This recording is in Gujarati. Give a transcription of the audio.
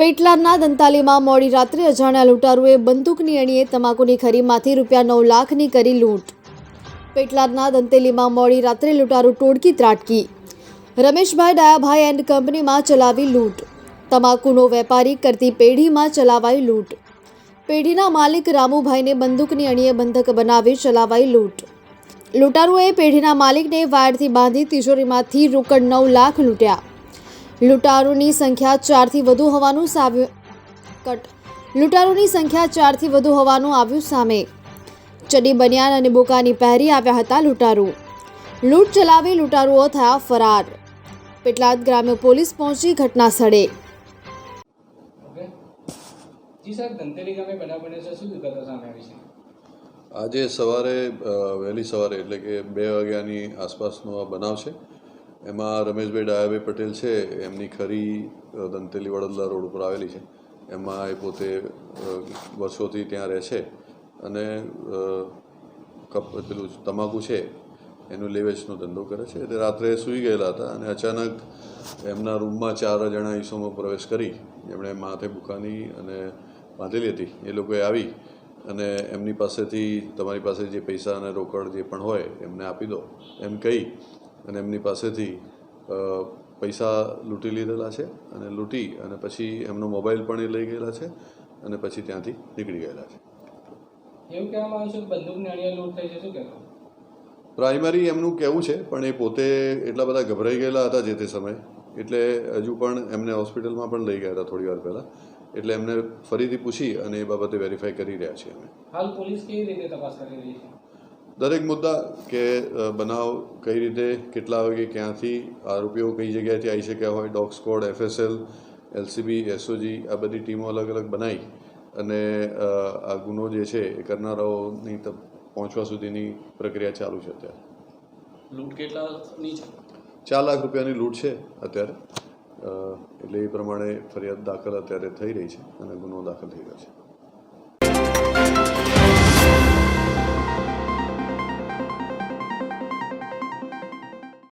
પેટલાદના દંતાલીમાં મોડી રાત્રે અજાણ્યા લૂંટારુએ બંદૂકની અણીએ તમાકુની ખરીમાંથી રૂપિયા નવ લાખની કરી લૂંટ. પેટલાદના દંતેલીમાં મોડી રાત્રે લૂંટારુ ટોળકી ત્રાટકી. રમેશભાઈ ડાયાભાઈ એન્ડ કંપનીમાં ચલાવી લૂંટ. તમાકુનો વેપારી કરતી પેઢીમાં ચલાવાઈ લૂંટ. પેઢીના માલિક રામુભાઈને બંદૂકની અણીએ બંધક બનાવી ચલાવાઈ લૂંટ. લૂંટારુએ પેઢીના માલિકને વાયરથી બાંધી તિજોરીમાંથી રોકડ નવ લાખ લૂંટ્યા. લૂંટારુની સંખ્યા ચારથી વધુ હોવાનું સાવ્યું કટ. લૂંટારુની સંખ્યા ચારથી વધુ હોવાનું આવ્યું સામે. ચડી બનિયાન અને બોકાની પહેરી આવ્યા હતા લૂંટારુ. લૂંટ ચલાવી લૂંટારુઓ થયા ફરાર. પેટલાદ ગ્રામ્ય પોલીસ પહોંચી ઘટના સ્થળે. આજે સવારે વહેલી સવારે એટલે કે બે વાગ્યાની આસપાસનો આ બનાવ છે. એમાં રમેશભાઈ ડાયાભાઈ પટેલ છે, એમની ખરી દંતેલી વડોદરા રોડ ઉપર આવેલી છે. એમાં એ પોતે વર્ષોથી ત્યાં રહે છે અને કપ, પેલું તમાકુ છે, એનું લેવેચનો ધંધો કરે છે. એટલે રાત્રે સૂઈ ગયેલા હતા અને અચાનક એમના રૂમમાં ચાર જણા ઈસોમાં પ્રવેશ કરી. એમણે માથે બુકાની અને બાંધેલી હતી. એ લોકોએ આવી અને એમની પાસેથી, તમારી પાસે જે પૈસા અને રોકડ જે પણ હોય, એમને આપી દો. એમ કહી અને એમની પાસેથી પૈસા લૂંટી લીધેલા છે અને લૂંટી અને પછી એમનો મોબાઈલ પણ એ લઈ ગયેલા છે અને પછી ત્યાંથી નીકળી ગયેલા છે. એવું કહેવામાં આવ્યું છે કે બંદૂકની અણીએ લૂંટ થઈ છે શું કહેવું? પ્રાઇમરી એમનું કહેવું છે પણ એ પોતે એટલા બધા ગભરાઈ ગયેલા હતા જે તે સમયે. એટલે હજુ પણ એમને હોસ્પિટલમાં પણ લઈ ગયા હતા થોડી વાર પહેલાં. એટલે એમને ફરીથી પૂછી અને એ બાબતે વેરીફાઈ કરી રહ્યા છીએ અમે હાલ પોલીસ કેવી રીતે તપાસ કરી રહી છે? દરેક મુદ્દા કે બનાવ કઈ રીતે કેટલા વાગે ક્યાંથી આરોપીઓ કઈ જગ્યાએથી આવી શક્યા હોય dog squad FSL LCB SOG આ બધી ટીમો અલગ અલગ બનાવી અને આ ગુનો જે છે એ કરનારાઓની પહોંચવા સુધીની પ્રક્રિયા ચાલુ છે અત્યારે. લૂંટ કેટલાની છે? ચાર લાખ રૂપિયાની લૂંટ છે અત્યારે. એટલે એ પ્રમાણે ફરિયાદ દાખલ અત્યારે થઈ રહી છે અને ગુનો દાખલ થઈ રહ્યો છે.